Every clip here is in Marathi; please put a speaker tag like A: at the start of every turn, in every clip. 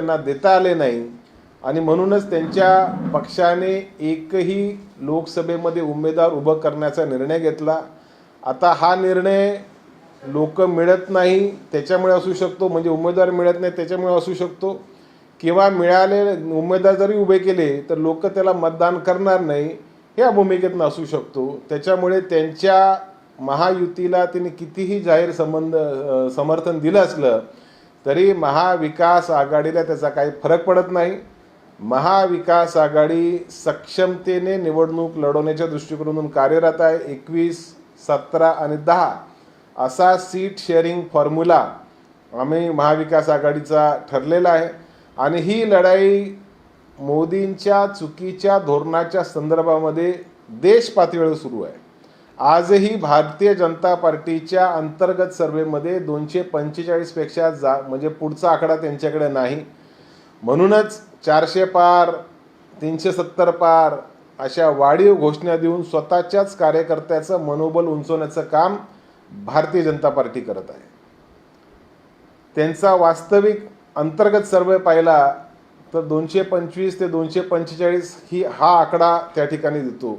A: त्यांना देता आले नाही. आणि म्हणूनच त्यांच्या पक्षाने एकही लोकसभेमध्ये उमेदवार उभं करण्याचा निर्णय घेतला. आता हा निर्णय लोक मिळत नाही त्याच्यामुळे असू शकतो. म्हणजे उमेदवार मिळत नाही त्याच्यामुळे असू शकतो. किंवा मिळाले उमेदवार जरी उभे केले तर लोक त्याला मतदान करणार नाही ह्या भूमिकेतनं असू शकतो. त्याच्यामुळे त्यांच्या महायुतीला त्यांनी कितीही जाहीर संबंध समर्थन दिलं असलं तरी महाविकास आघाडीला त्याचा काही फरक पडत नाही. महाविकास आघाडी सक्षमतेने निवडणूक लढवण्याच्या दृष्टिकोनातून कार्यरत आहे. एकवीस सतरा आणि दहा असा सीट शेअरिंग फॉर्म्युला आम्ही महाविकास आघाडीचा ठरलेला आहे. आणि ही लढाई मोदींच्या चुकीच्या धोरणाच्या संदर्भामध्ये देश पातळीवर सुरू आहे. आजही भारतीय जनता पार्टीच्या अंतर्गत सर्वेमध्ये दोनशे पंचेचाळीसपेक्षा जा म्हणजे पुढचा आकडा त्यांच्याकडे नाही. म्हणूनच चारशे पार तीनशे सत्तर पार अशा वाढीव घोषणा देऊन स्वतःच्याच कार्यकर्त्याचं मनोबल उंचवण्याचं काम भारतीय जनता पार्टी करत आहे. त्यांचा वास्तविक अंतर्गत सर्वे पाहिला तर दोनशे पंचवीस ते दोनशे पंचेचाळीस ही हा आकडा त्या ठिकाणी देतो.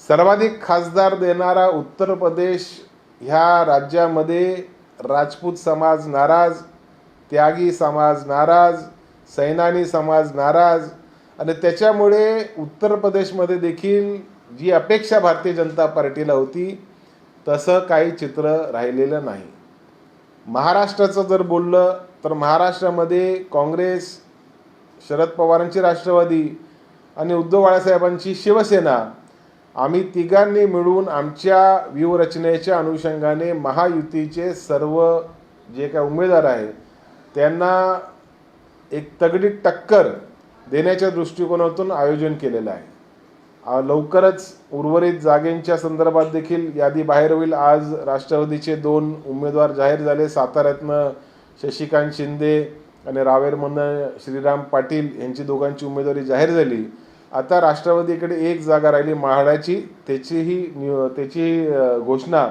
A: सर्वाधिक खासदार देणारा उत्तर प्रदेश ह्या राज्यामध्ये राजपूत समाज नाराज त्यागी समाज नाराज सैनानी समाज नाराज आणि त्याच्यामुळे उत्तर प्रदेशमध्ये देखील जी अपेक्षा भारतीय जनता पार्टीला होती तसं काही चित्र राहिलेलं नाही. महाराष्ट्राचं जर बोललं तर महाराष्ट्रामध्ये काँग्रेस शरद पवारांची राष्ट्रवादी आणि उद्धव बाळासाहेबांची शिवसेना आम्ही तिघांनी मिळून आमच्या व्यूहरचनेच्या अनुषंगाने महायुतीचे सर्व जे काय उमेदवार आहेत त्यांना एक तगडी टक्कर देण्याच्या दृष्टिकोनातून आयोजन केलेलं आहे. लवकरच उर्वरित जागेंच्या संदर्भात देखील यादी बाहेर होईल. आज राष्ट्रवादीचे दोन उमेदवार जाहीर झाले साताऱ्यातनं शशिकांत शिंदे आणि रावेरमधनं श्रीराम पाटील यांची दोघांची उमेदवारी जाहीर झाली. आता राष्ट्रवादीकडे एक जागा राहिली महाडाची. त्याचीही न्यू त्याची घोषणा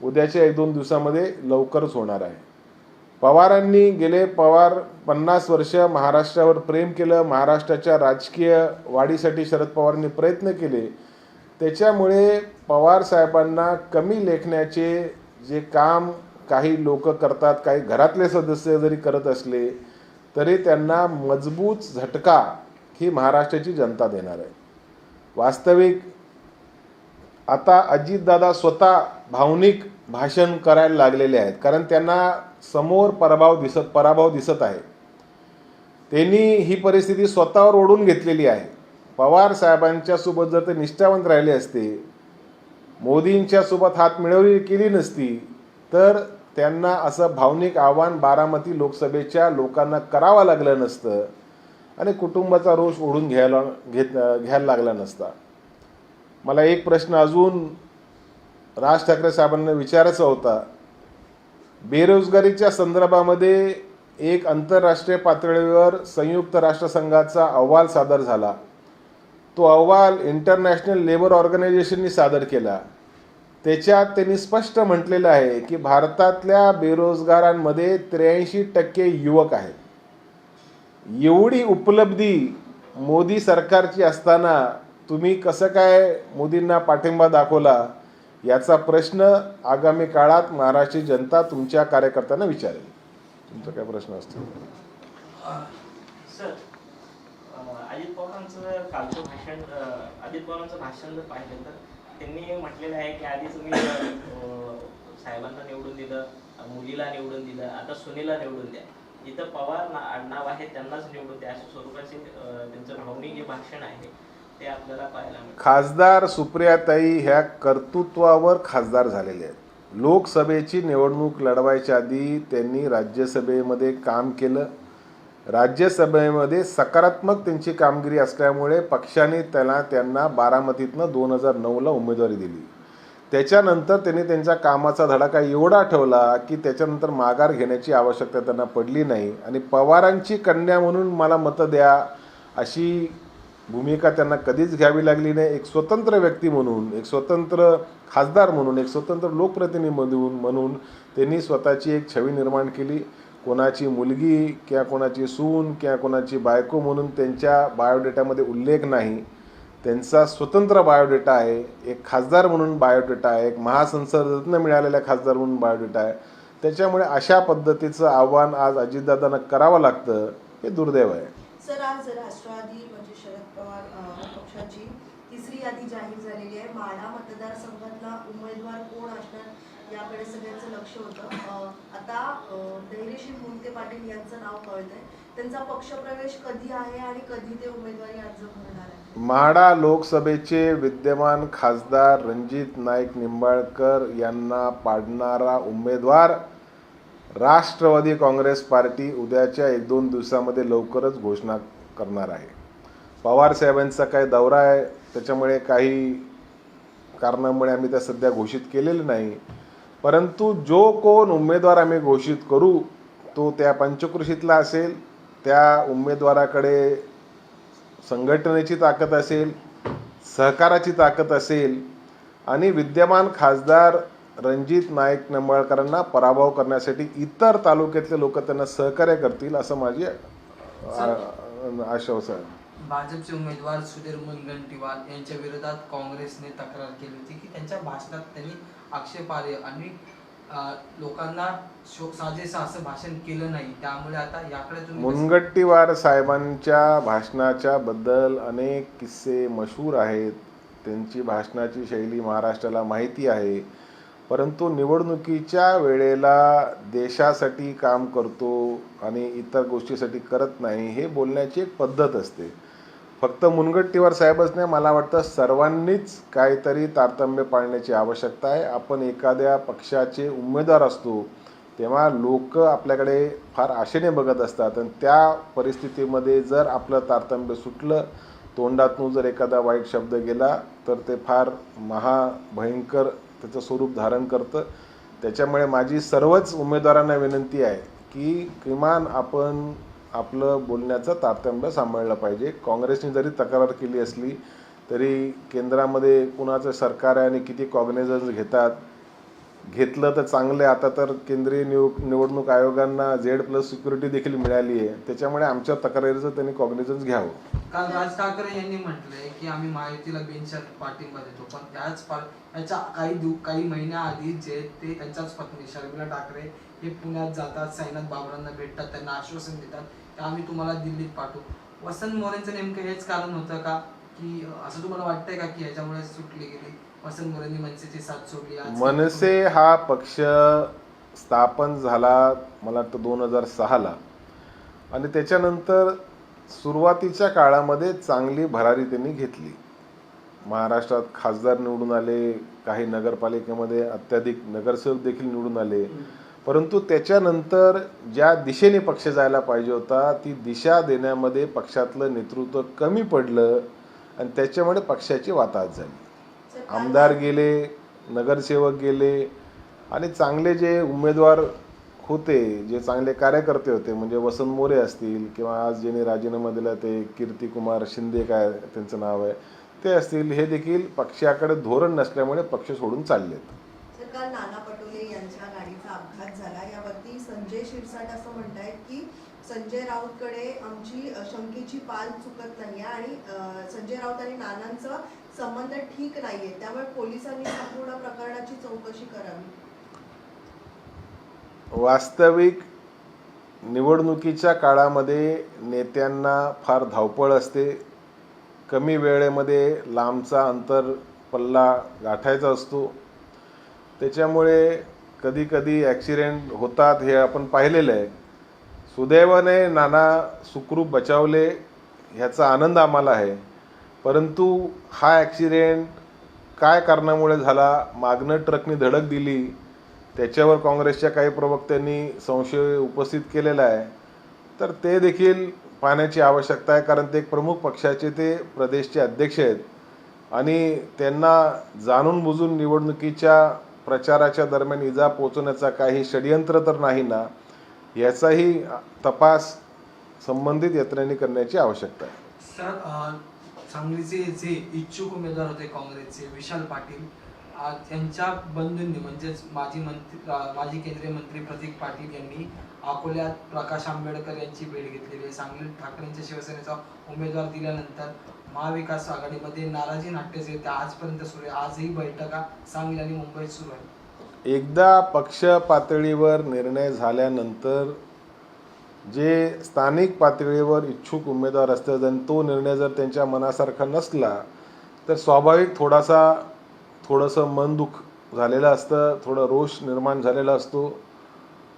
A: उद्याच्या एक दोन दिवसामध्ये लवकरच होणार आहे. पवारांनी गेले पवार पन्नास वर्ष महाराष्ट्रावर प्रेम केलं महाराष्ट्राच्या राजकीय वाढीसाठी शरद पवारांनी प्रयत्न केले. त्याच्यामुळे पवार साहेबांना कमी लेखण्याचे जे काम काही लोक करतात काही घरातले सदस्य जरी करत असले तरी त्यांना मजबूत झटका ही महाराष्ट्राची जनता देणार आहे. वास्तविक आता अजितदादा स्वतः भावनिक भाषण करायला लागलेले आहेत. कारण त्यांना समोर पराभव दिसत पराभव दिसत आहे. त्यांनी ही परिस्थिती स्वतःवर ओढून घेतलेली आहे. पवार साहेबांच्यासोबत जर ते निष्ठावंत राहिले असते मोदींच्यासोबत हात मिळवली केली नसती तर त्यांना असं भावनिक आव्हान बारामती लोकसभेच्या लोकांना करावं लागलं नसतं. आणि कुटुंबाचा रोष ओढून घ्यायला घेत घ्यायला लागला नसता. मला एक प्रश्न अजून राज ठाकरे साहेबांना विचारायचा होता. बेरोजगारीच्या संदर्भामध्ये एक आंतरराष्ट्रीय पातळीवर संयुक्त राष्ट्रसंघाचा अहवाल सादर झाला. तो अहवाल इंटरनॅशनल लेबर ऑर्गनायझेशननी सादर केला. त्याच्यात त्यांनी स्पष्ट म्हटलेलं आहे की भारतातल्या बेरोजगारांमध्ये त्र्याऐंशी टक्के युवक आहेत. एवढी उपलब्धी मोदी सरकारची असताना तुम्ही कसं काय मोदींना पाठिंबा दाखवला याचा प्रश्न आगामी काळात महाराष्ट्र जनता तुमच्या कार्यकर्त्यांना विचारेल. तुमचा काय प्रश्न असतो?
B: सर अजित पवारांचं कालचं भाषण अजित पवारांचं भाषण जर पाहिलं तर त्यांनी म्हटलेलं आहे की आधी तुम्ही साहेबांना निवडून दिलं मुलीला निवडून दिलं आता सुनीला निवडून द्या. इथं पवार ना आडनाव आहे त्यांनाच निवडून द्या. अशा स्वरूपाचे त्यांचं भावनिक जे भाषण आहे ते आपल्याला पाहायला मिळतं.
A: खासदार सुप्रियाताई ह्या कर्तृत्वावर खासदार झालेले आहेत. लोकसभेची निवडणूक लढवायच्या आधी त्यांनी राज्यसभेमध्ये काम केलं. राज्यसभेमध्ये सकारात्मक त्यांची कामगिरी असल्यामुळे पक्षाने त्याला त्यांना बारामतीतनं दोन हजार नऊला उमेदवारी दिली. त्याच्यानंतर त्यांनी त्यांच्या कामाचा धडाका एवढा ठेवला की त्याच्यानंतर माघार घेण्याची आवश्यकता त्यांना पडली नाही. आणि पवारांची कन्या म्हणून मला मतं द्या अशी भूमिका त्यांना कधीच घ्यावी लागली नाही. एक स्वतंत्र व्यक्ती म्हणून एक स्वतंत्र खासदार म्हणून एक स्वतंत्र लोकप्रतिनिधी म्हणून म्हणून त्यांनी स्वतःची एक छवी निर्माण केली. कोणाची मुलगी किंवा कोणाची सून किंवा कोणाची बायको म्हणून त्यांच्या बायोडेटामध्ये उल्लेख नाही. त्यांचा स्वतंत्र बायोडेटा आहे एक खासदार म्हणून बायोडेटा आहे एक महासंसदरत्न मिळालेल्या खासदार म्हणून बायोडेटा आहे. त्याच्यामुळे अशा पद्धतीचं आव्हान आज अजितदादांना करावं लागतं हे दुर्दैव आहे.
C: सर आज राष्ट्रवादी म्हणजे शरद पवार पक्षाची तिसरी यादी जाहीर झालेली आहे. माढा मतदारसंघातला उमेदवार कोण असणार याकडे सगळ्यांचं लक्ष होतं. आता अ, पाटील यांचं नाव कळतंय. त्यांचा पक्षप्रवेश कधी आहे आणि कधी ते उमेदवारी अर्ज भरणार आहे
A: म्हाडा लोकसभेचे विद्यमान खासदार रणजित नाईक निंबाळकर यांना पाडणारा उमेदवार राष्ट्रवादी काँग्रेस पार्टी उद्याच्या एक दोन दिवसामध्ये लवकरच घोषणा करणार आहे. पवार साहेबांचा काही दौरा आहे त्याच्यामुळे काही कारणामुळे आम्ही त्या सध्या घोषित केलेलं नाही. परंतु जो कोण उमेदवार आम्ही घोषित करू तो त्या पंचकृषीतला असेल त्या उमेदवाराकडे संघटनेची ताकद असेल सहकाराची ताकद असेल आणि विद्यमान खासदार रणजित नाईक निंबाळकरांना पराभव करण्यासाठी इतर तालुक्यातले लोक त्यांना सहकार्य करतील असं माझी आ- आश्वासन आहे
D: भाजपचे उमेदवार सुधीर मुनगंटीवार यांच्या विरोधात काँग्रेसने तक्रार केली होती की त्यांच्या भाषणात त्यांनी आक्षेपार्ह आणि लोकांना साजेसं असं भाषण केलं नाही. त्यामुळे आता याकडे
A: मुनगट्टीवार साहेबांच्या भाषणाच्या बद्दल अनेक किस्से मशहूर आहेत. त्यांची भाषणाची शैली महाराष्ट्राला माहिती आहे. परंतु निवडणुकीच्या वेळेला देशासाठी काम करतो आणि इतर गोष्टीसाठी करत नाही हे बोलण्याची एक पद्धत असते. फक्त मुनगट्टीवार साहेबच नाही मला वाटतं सर्वांनीच काहीतरी तारतम्य पाळण्याची आवश्यकता आहे. आपण एखाद्या पक्षाचे उमेदवार असतो तेव्हा लोक आपल्याकडे फार आशेने बघत असतात आणि त्या परिस्थितीमध्ये जर आपलं तारतम्य सुटलं तोंडातून जर एखादा वाईट शब्द गेला तर ते फार महाभयंकर त्याचं स्वरूप धारण करतं. त्याच्यामुळे माझी सर्वच उमेदवारांना विनंती आहे की किमान आपण आपलं बोलण्याचं तारतम्य सांभाळलं पाहिजे. काँग्रेसने जरी तक्रार केली असली तरी केंद्रामध्ये कुणाचं सरकार आहे आणि किती कॉग्नेझन्स घेतात? घेतलं तर चांगलं आहे. आता तर केंद्रीय निव निवडणूक आयोगांना झेड प्लस सिक्युरिटी देखील मिळाली आहे. त्याच्यामुळे आमच्या तक्रारीचं त्यांनी कॉग्निझन्स घ्यावं.
D: काल राज ठाकरे यांनी म्हटलंय की आम्ही महायुतीला बिनशर्त पाठिंबा देतो. पण त्याच त्याच्या याच्या काही दिव काही महिन्याआधी जे ते त्यांच्याच पत्नी शर्मिला ठाकरे हे पुण्यात जातात साईनाथ बाबरांना भेटतात त्यांना आश्वासन देतात. आम्ही तुम्हाला दिल्लीत पाठवू. वसंत मोरेंचं नेमकं हेच कारण होतं का? की असं तुम्हाला वाटतंय का की ह्याच्यामुळे सुटली गेली? वसंत मोरेंनी मनसेची साथ सोडली आज?
A: मनसे हा पक्ष स्थापन झाला मला वाटतं दोन हजार सहाला. आणि त्याच्यानंतर सुरुवातीच्या काळामध्ये चांगली भरारी त्यांनी घेतली. महाराष्ट्रात खासदार निवडून आले काही नगरपालिकेमध्ये अत्याधिक नगरसेवक देखील निवडून आले. परंतु त्याच्यानंतर ज्या दिशेने पक्ष जायला पाहिजे होता ती दिशा देण्यामध्ये पक्षातलं नेतृत्व कमी पडलं आणि त्याच्यामुळे पक्षाची वाताहत झाली. आमदार गेले नगरसेवक गेले आणि चांगले जे उमेदवार होते जे चांगले कार्यकर्ते होते म्हणजे वसंत मोरे असतील किंवा आज ज्यांनी राजीनामा दिला ते कीर्तिकुमार शिंदे काय त्यांचं नाव आहे ते असतील हे देखील पक्षाकडे धोरण नसल्यामुळे पक्ष सोडून चाललेत
C: सर काल नाना पटोले यांच्या गाडीचा अपघात झाला यावरती संजय शिरसाट असं म्हणतायत की संजय राऊतकडे आमची शंकेची पाल चुकत नाही आहे आणि संजय राऊत आणि नानांचा संबंध ठीक नाही आहे त्यामुळे पोलिसांनी संपूर्ण प्रकरणाची चौकशी करावी.
A: वास्तविक निवडणुकीच्या काळामध्ये नेत्यांना फार धावपळ असते. कमी वेळेमध्ये लांबचा अंतर पल्ला गाठायचा असतो. त्याच्यामुळे कधी कधी ॲक्सिडेंट होतात हे आपण पाहिलेलं आहे. सुदैवाने नाना सुखरूप बचावले ह्याचा आनंद आम्हाला आहे. परंतु हा ॲक्सिडेंट काय कारणामुळे झाला? मागणं ट्रकनी धडक दिली. त्याच्यावर काँग्रेसच्या काही प्रवक्त्यांनी संशय उपस्थित केलेला आहे. तर ते देखील पाहण्याची आवश्यकता आहे कारण ते एक प्रमुख पक्षाचे ते प्रदेशचे अध्यक्ष आहेत. आणि त्यांना जाणून बुजून निवडणुकीच्या प्रचाराच्या दरम्यान इजा पोचवण्याचा काही षडयंत्र तर नाही ना याचाही तपास संबंधित यंत्रणेने करण्याची आवश्यकता आहे.
D: सर सांगलीचे जे इच्छुक उमेदवार होते काँग्रेसचे विशाल पाटील त्यांच्या बंधूंनी म्हणजेच माजी मंत्री माजी केंद्रीय मंत्री प्रतीक पाटील यांनी अकोल्यात प्रकाश आंबेडकर यांची भेट घेतलेली आहे. सांगलीत ठाकरेंच्या शिवसेनेचा उमेदवार दिल्यानंतर महाविकास आघाडीमध्ये नाराजी नाट्यच येते. आजपर्यंत सुरू आहे. आजही बैठका सांगली आणि मुंबईत सुरू आहे
A: एकदा पक्ष पातळीवर निर्णय झाल्यानंतर जे स्थानिक पातळीवर इच्छुक उमेदवार असतात आणि तो निर्णय जर त्यांच्या मनासारखा नसला तर स्वाभाविक थोडासा थोडंसं मनदुःख झालेलं असतं थोडं रोष निर्माण झालेला असतो.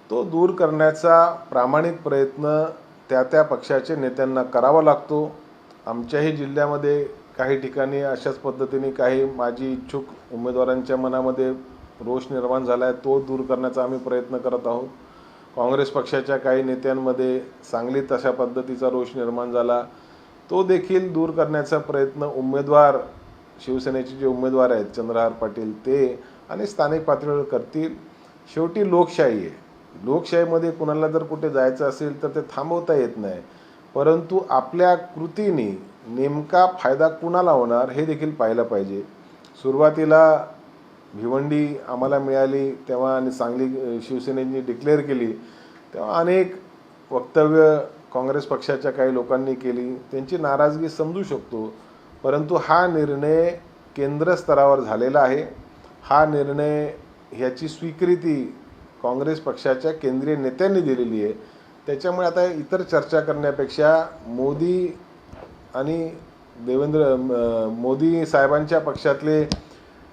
A: तो दूर करण्याचा प्रामाणिक प्रयत्न त्या त्या पक्षाचे नेत्यांना करावा लागतो. आमच्याही जिल्ह्यामध्ये काही ठिकाणी अशाच पद्धतीने काही माजी इच्छुक उमेदवारांच्या मनामध्ये रोष निर्माण झाला आहे तो दूर करण्याचा आम्ही प्रयत्न करत आहोत. काँग्रेस पक्षाच्या काही नेत्यांमध्ये सांगलीत अशा पद्धतीचा रोष निर्माण झाला. तो देखील दूर करण्याचा प्रयत्न उमेदवार शिवसेनेचे जे उमेदवार आहेत चंद्रहार पाटील ते आणि स्थानिक पातळीवर करतील. शेवटी लोकशाही आहे. लोकशाहीमध्ये कुणाला जर कुठे जायचं असेल तर ते थांबवता येत नाही. परंतु आपल्या कृतीने नेमका फायदा कुणाला होणार हे देखील पाहिलं पाहिजे. सुरुवातीला भिवंडी आम्हाला मिळाली तेव्हा आणि सांगली शिवसेनेने डिक्लेअर केली. तेव्हा अनेक वक्तव्य काँग्रेस पक्षाच्या काही लोकांनी केली. त्यांची नाराजगी समजू शकतो. परंतु हा निर्णय केंद्र स्तरावर झालेला आहे. हा निर्णय ह्याची स्वीकृती काँग्रेस पक्षाच्या केंद्रीय नेत्यांनी दिलेली आहे. त्याच्यामुळे आता इतर चर्चा करण्यापेक्षा मोदी आणि देवेंद्र मोदी साहेबांच्या पक्षातले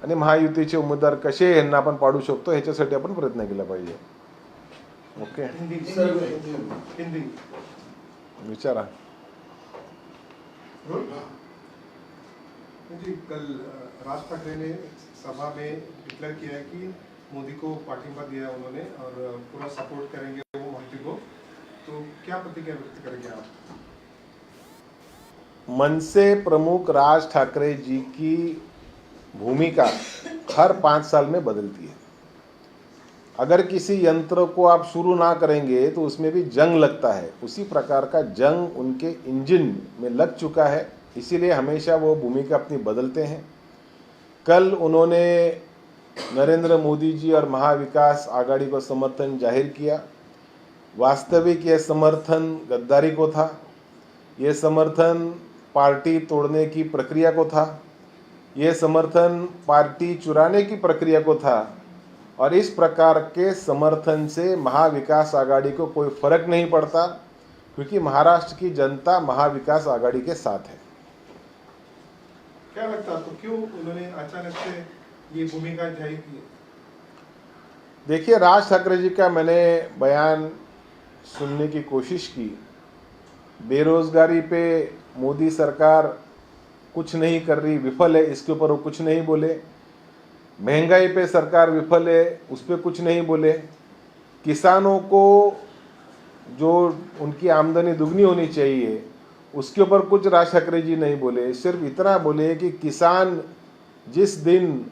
A: आणि महायुतीचे उमेदवार कसे यांना आपण पाडू शकतो ह्याच्यासाठी आपण प्रयत्न केला पाहिजे. ओके? विचारा.
E: जी, कल राज ठाकरे ने सभा में डिक्लेयर किया है कि मोदी को पार्टिबा दिया है उन्होंने और पूरा सपोर्ट करेंगे वो मोदी को। तो क्या प्रतिक्रिया व्यक्त करेंगे आप?
A: मनसे प्रमुख राज ठाकरे जी की भूमिका हर पाँच साल में बदलती है। अगर किसी यंत्र को आप शुरू ना करेंगे तो उसमें भी जंग लगता है। उसी प्रकार का जंग उनके इंजन में लग चुका है। इसीलिए हमेशा वो भूमिका अपनी बदलते हैं। कल उन्होंने नरेंद्र मोदी जी और महाविकास आघाड़ी को समर्थन ज़ाहिर किया। वास्तविक यह समर्थन गद्दारी को था। यह समर्थन पार्टी तोड़ने की प्रक्रिया को था। यह समर्थन पार्टी चुराने की प्रक्रिया को था। और इस प्रकार के समर्थन से महाविकास आघाड़ी को कोई फ़र्क नहीं पड़ता, क्योंकि महाराष्ट्र की जनता महाविकास आघाड़ी के साथ है।
E: क्या लगता है आपको क्यों उन्होंने अचानक से ये भूमिका ज़ाहिर की?
A: देखिए, राज ठाकरे जी का मैंने बयान सुनने की कोशिश की। बेरोजगारी पे मोदी सरकार कुछ नहीं कर रही, विफल है, इसके ऊपर वो कुछ नहीं बोले। महँगाई पे सरकार विफल है, उस पर कुछ नहीं बोले। किसानों को जो उनकी आमदनी दुगनी होनी चाहिए उसके ऊपर कुछ राज ठाकरे जी नहीं बोले, सिर्फ़ इतना बोले कि किसान जिस दिन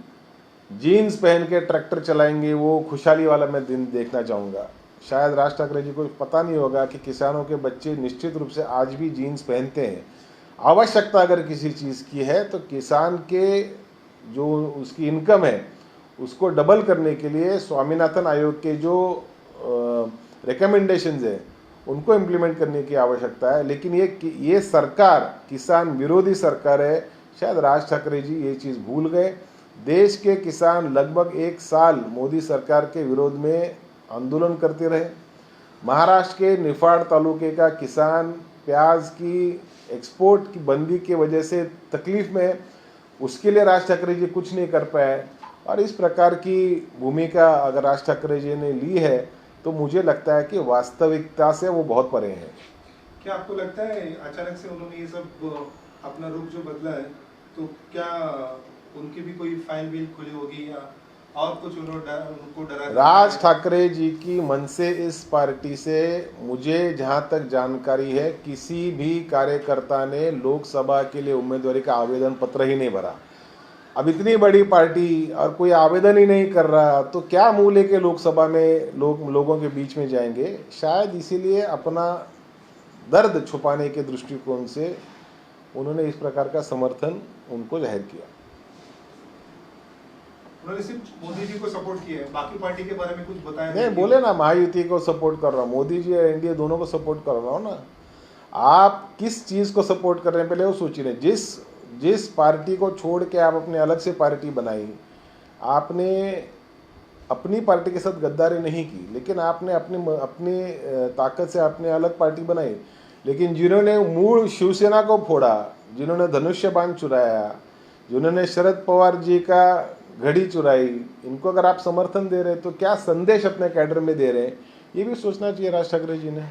A: जीन्स पहन के ट्रैक्टर चलाएँगे, वो खुशहाली वाला मैं दिन देखना चाहूँगा। शायद राज ठाकरे जी को पता नहीं होगा कि किसानों के बच्चे निश्चित रूप से आज भी जीन्स पहनते हैं। आवश्यकता अगर किसी चीज़ की है तो किसान के जो उसकी इनकम है, उसको डबल करने के लिए स्वामीनाथन आयोग के जो रिकमेंडेशंस है उनको इम्प्लीमेंट करने की आवश्यकता है। लेकिन ये ये सरकार, किसान विरोधी सरकार है, शायद राज ठाकरे जी ये चीज़ भूल गए। देश के किसान लगभग एक साल मोदी सरकार के विरोध में आंदोलन करते रहे। महाराष्ट्र के निफाड़ तालुके का किसान प्याज की एक्सपोर्ट की बंदी के वजह से तकलीफ़ में है। उसके लिए राज ठाकरे जी कुछ नहीं कर पाए। और इस प्रकार की भूमिका अगर राज ठाकरे जी ने ली है तो मुझे लगता है कि वास्तविकता से वो बहुत परे हैं।
E: क्या आपको लगता है अचानक से उन्होंने ये सब अपना रूप जो बदला है तो क्या उनकी भी कोई फ़ाइल विल खुली होगी या और कुछ उन्होंने उनको डरा
A: राज ठाकरे जी की मन से इस पार्टी से मुझे जहाँ तक जानकारी है किसी भी कार्यकर्ता ने लोकसभा के लिए उम्मीदवारी का आवेदन पत्र ही नहीं भरा। अब इतनी बड़ी पार्टी और कोई आवेदन ही नहीं कर रहा तो क्या मुँह लेके लोकसभा में लोग लोगों के बीच में जाएँगे? शायद इसीलिए अपना दर्द छुपाने के दृष्टिकोण से उन्होंने इस प्रकार का समर्थन उनको ज़ाहिर किया।
E: उन्होंने सिर्फ़ मोदी जी को सपोर्ट किया है बाकी पार्टी के बारे में कुछ बताया
A: नहीं बोले ना महायुति को सपोर्ट कर रहा हूँ मोदी जी और एनडीए दोनों को सपोर्ट कर रहा हूँ ना। आप किस चीज़ को सपोर्ट कर रहे हैं पहले वो सोचिए जिस जिस पार्टी को छोड़ के आप अपने अलग से पार्टी बनाई, आपने अपनी पार्टी के साथ गद्दारी नहीं की, लेकिन आपने अपने अपनी ताकत से आपने अलग पार्टी बनाई। लेकिन जिन्होंने मूल शिवसेना को फोड़ा, जिन्होंने धनुष्य बाण चुराया, जिन्होंने शरद पवार जी का घड़ी चुराई, इनको अगर आप समर्थन दे रहे तो क्या संदेश अपने कैडर में दे रहे हैं? ये भी सोचना चाहिए राज ठाकरे जी ने।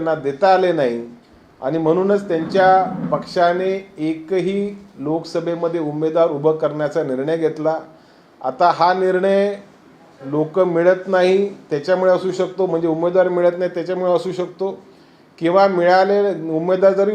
A: त्यांना देता आले नाही आणि म्हणूनच त्यांच्या पक्षाने एकही लोकसभेमध्ये उमेदवार उभं करण्याचा निर्णय घेतला. आता हा निर्णय लोक मिळत नाही त्याच्यामुळे असू शकतो म्हणजे उमेदवार मिळत नाही त्याच्यामुळे असू शकतो. किंवा मिळाले उमेदवार जरी